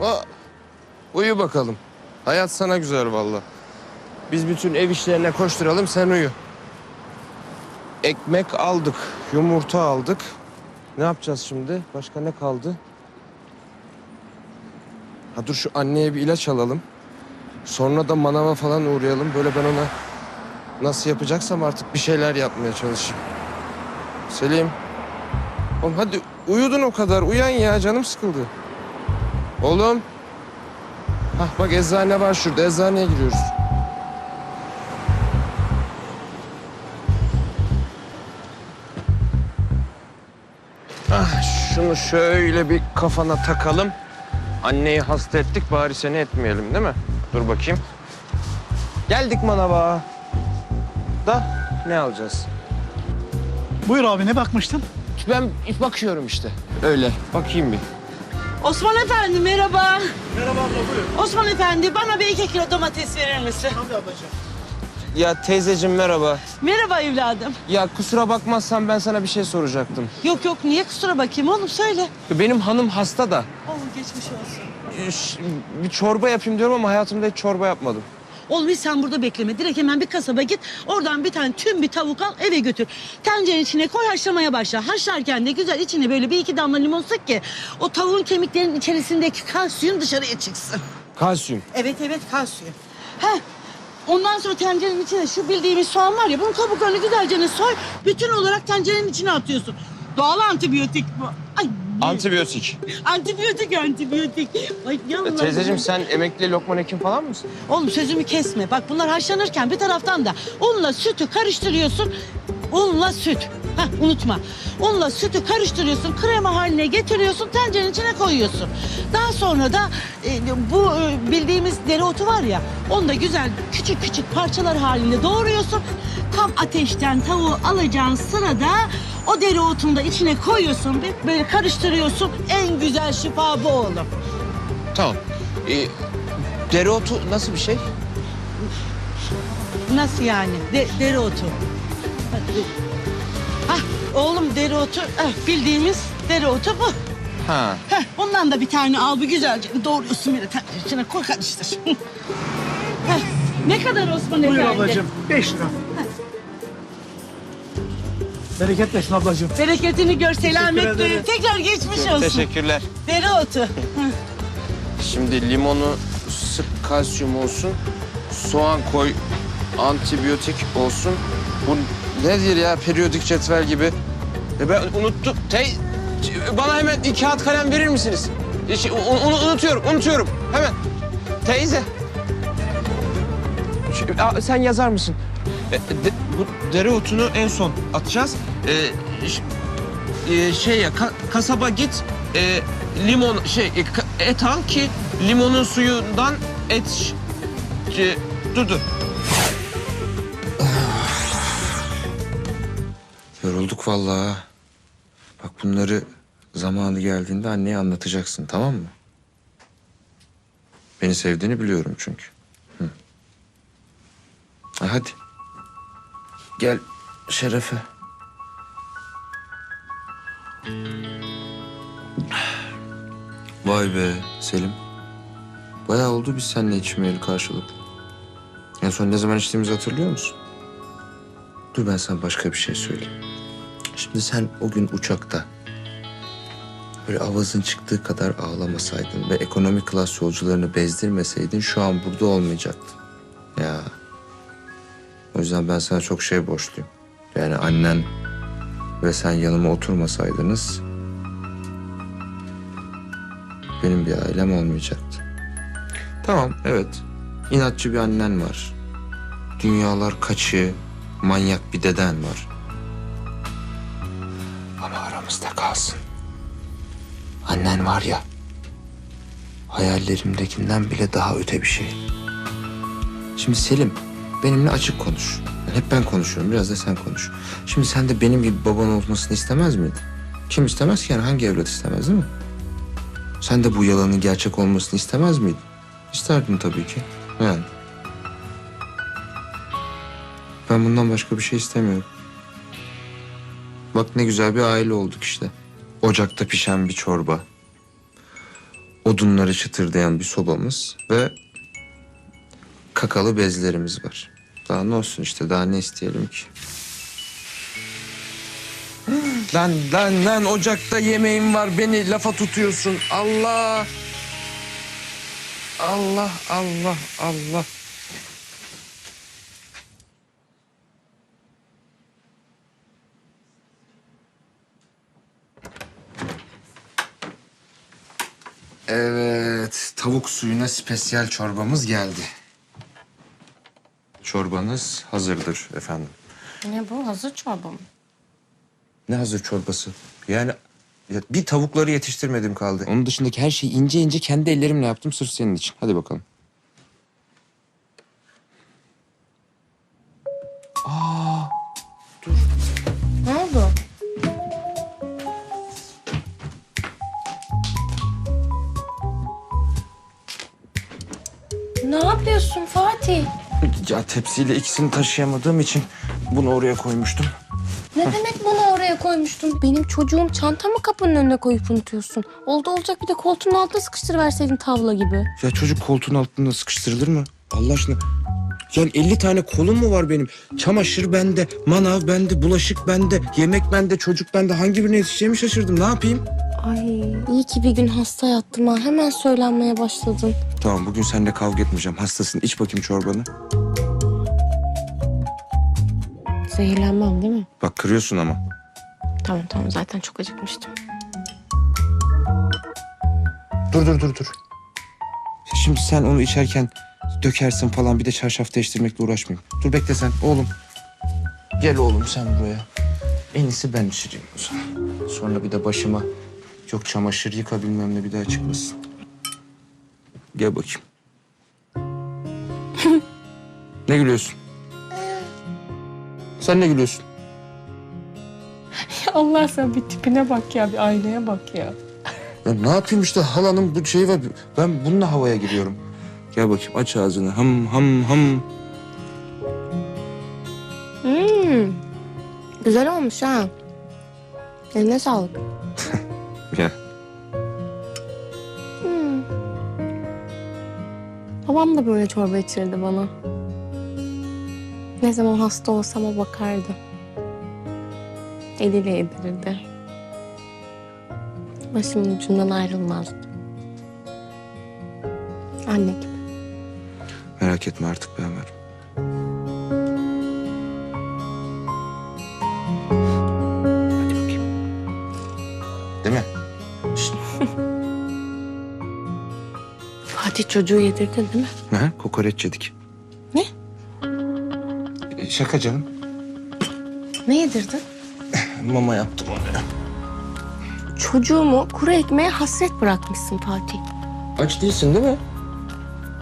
Aa, uyu bakalım. Hayat sana güzel vallahi. Biz bütün ev işlerine koşturalım sen uyu. Ekmek aldık, yumurta aldık. Ne yapacağız şimdi? Başka ne kaldı? Ha dur şu anneye bir ilaç alalım. Sonra da manava falan uğrayalım. Böyle ben ona nasıl yapacaksam artık bir şeyler yapmaya çalışayım. Selim. Oğlum hadi uyudun o kadar. Uyan ya canım sıkıldı. Oğlum. Hah bak eczane var şurada. Eczaneye giriyoruz. Ah şunu şöyle bir kafana takalım. Anneyi hasta ettik bari seni etmeyelim değil mi? Dur bakayım. Geldik manava. Da ne alacağız? Buyur abi ne bakmıştın? Ben bakıyorum işte. Öyle. Bakayım bir. Osman Efendi merhaba. Merhaba abla buyur. Osman Efendi bana bir iki kilo domates verir misin? Tabii ablacığım. Ya teyzeciğim merhaba. Merhaba evladım. Ya kusura bakmazsan ben sana bir şey soracaktım. Yok yok niye kusura bakayım oğlum söyle. Benim hanım hasta da. Oğlum geçmiş olsun. Ee, ş- Bir çorba yapayım diyorum ama hayatımda hiç çorba yapmadım. Hiç sen burada bekleme. Direkt hemen bir kasaba git. Oradan bir tane tüm bir tavuk al eve götür. Tencerenin içine koy haşlamaya başla. Haşlarken de güzel içine böyle bir iki damla limon sık ki o tavuğun kemiklerinin içerisindeki kalsiyum dışarıya çıksın. Kalsiyum. Evet evet kalsiyum. Heh. Ondan sonra tencerenin içine şu bildiğimiz soğan var ya bunun kabuklarını güzelce soy. Bütün olarak tencerenin içine atıyorsun. Doğal antibiyotik bu. Ay, Antibiyotik. antibiyotik antibiyotik. E, yallah. teyzeciğim sen emekli lokman hekim falan mısın? Oğlum sözümü kesme. Bak bunlar haşlanırken bir taraftan da unla sütü karıştırıyorsun. Unla süt. Heh, unutma. Unla sütü karıştırıyorsun, krema haline getiriyorsun, tencerenin içine koyuyorsun. Daha sonra da e, bu e, bildiğimiz dereotu var ya, onu da güzel küçük küçük parçalar halinde doğruyorsun. Tam ateşten tavuğu alacağın sırada o dereotunu da içine koyuyorsun, bir böyle karıştırıyorsun. En güzel şifa bu oğlum. Tamam. Ee, dereotu nasıl bir şey? Nasıl yani? De, dereotu. Hah, oğlum dereotu, eh, bildiğimiz dereotu bu. Ha. Heh, bundan da bir tane al bir güzelce doğruyorsun bir de tencerenin içine koy karıştır. Heh, ne kadar Osman Buyur Efendi? ablacığım. Beş lira. Bereket versin ablacığım. Bereketini gör selametle. ederim. Tekrar geçmiş olsun. Teşekkürler. Dereotu. Şimdi limonu sık kalsiyum olsun. Soğan koy antibiyotik olsun. Bu nedir ya periyodik cetvel gibi? E ben unuttum. Tey bana hemen iki kağıt kalem verir misiniz? Un- un- unutuyorum, unutuyorum. Hemen. Teyze. Şu- sen yazar mısın? E, de- bu dereotunu en son atacağız. E, ş- e, şey ya ka- kasaba git e, limon şey e, et al ki limonun suyundan et e, dur dur. Yorulduk vallahi. Bak bunları zamanı geldiğinde anneye anlatacaksın tamam mı? Beni sevdiğini biliyorum çünkü. Hı. Ha, hadi. Gel Şerefe. Vay be Selim. Bayağı oldu biz seninle içmeyeli karşılıklı. En son ne zaman içtiğimizi hatırlıyor musun? Dur ben sana başka bir şey söyleyeyim. Şimdi sen o gün uçakta böyle avazın çıktığı kadar ağlamasaydın ve ekonomik klas yolcularını bezdirmeseydin şu an burada olmayacaktın. Ya. O yüzden ben sana çok şey borçluyum. Yani annen ve sen yanıma oturmasaydınız benim bir ailem olmayacaktı. Tamam, evet. İnatçı bir annen var. Dünyalar kaçı, manyak bir deden var. Ama aramızda kalsın. Annen var ya, hayallerimdekinden bile daha öte bir şey. Şimdi Selim, benimle açık konuş. Hep ben konuşuyorum, biraz da sen konuş. Şimdi sen de benim gibi baban olmasını istemez miydin? Kim istemez ki yani hangi evlat istemez değil mi? Sen de bu yalanın gerçek olmasını istemez miydin? İsterdim tabii ki. Yani. Ben bundan başka bir şey istemiyorum. Bak ne güzel bir aile olduk işte. Ocakta pişen bir çorba. odunları çıtırdayan bir sobamız ve kakalı bezlerimiz var. Daha ne olsun işte daha ne isteyelim ki? Lan lan lan ocakta yemeğim var beni lafa tutuyorsun. Allah. Allah Allah Allah. Evet, tavuk suyuna spesiyel çorbamız geldi. Çorbanız hazırdır efendim. Ne bu? Hazır çorba mı? Ne hazır çorbası? Yani ya bir tavukları yetiştirmedim kaldı. Onun dışındaki her şeyi ince ince kendi ellerimle yaptım sırf senin için. Hadi bakalım. Ne oldu? Ne yapıyorsun Fatih? Ya tepsiyle ikisini taşıyamadığım için bunu oraya koymuştum. Ne demek bunu oraya koymuştun? Benim çocuğum çantamı kapının önüne koyup unutuyorsun. Oldu olacak bir de koltuğun altına sıkıştırıverseydin tavla gibi. Ya çocuk koltuğun altında sıkıştırılır mı? Allah aşkına. Yani 50 tane kolum mu var benim? Çamaşır bende, manav bende, bulaşık bende, yemek bende, çocuk bende. Hangi birine yetişeceğimi şaşırdım. Ne yapayım? Ay iyi ki bir gün hasta yattım ha. Hemen söylenmeye başladın. Tamam bugün seninle kavga etmeyeceğim. Hastasın. İç bakayım çorbanı. Zehirlenmem değil mi? Bak kırıyorsun ama. Tamam tamam zaten çok acıkmıştım. Dur dur dur dur. Ya Şimdi sen onu içerken dökersin falan bir de çarşaf değiştirmekle uğraşmayayım. Dur bekle sen oğlum. Gel oğlum sen buraya. En iyisi ben içireyim o zaman. Sonra bir de başıma yok çamaşır yıka bilmem ne bir daha çıkmasın. Gel bakayım. ne gülüyorsun? Sen ne gülüyorsun? Allah sen bir tipine bak ya, bir aynaya bak ya. Ya ne yapayım işte halanın bu şeyi var. Ben bununla havaya giriyorum. Gel bakayım aç ağzını. Ham ham ham. Hmm. Güzel olmuş ha. Eline sağlık. Babam da böyle çorba içirdi bana. Ne zaman hasta olsam o bakardı. Eliyle yedirirdi. Başımın ucundan ayrılmazdı. Anne gibi. Merak etme artık ben varım. Çocuğu yedirdin değil mi? Ha, kokoreç yedik. Ne? E, Şaka canım. Ne yedirdin? Mama yaptım onu. Çocuğumu kuru ekmeğe hasret bırakmışsın Fatih. Aç değilsin değil mi?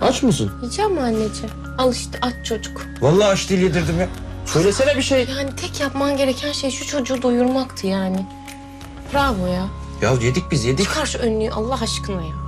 Aç mısın? Yiyeceğim mi anneciğim? Al işte aç çocuk. Vallahi aç değil yedirdim ya. Söylesene bir şey. Yani tek yapman gereken şey şu çocuğu doyurmaktı yani. Bravo ya. Ya yedik biz yedik. Çıkar şu önlüğü Allah aşkına ya.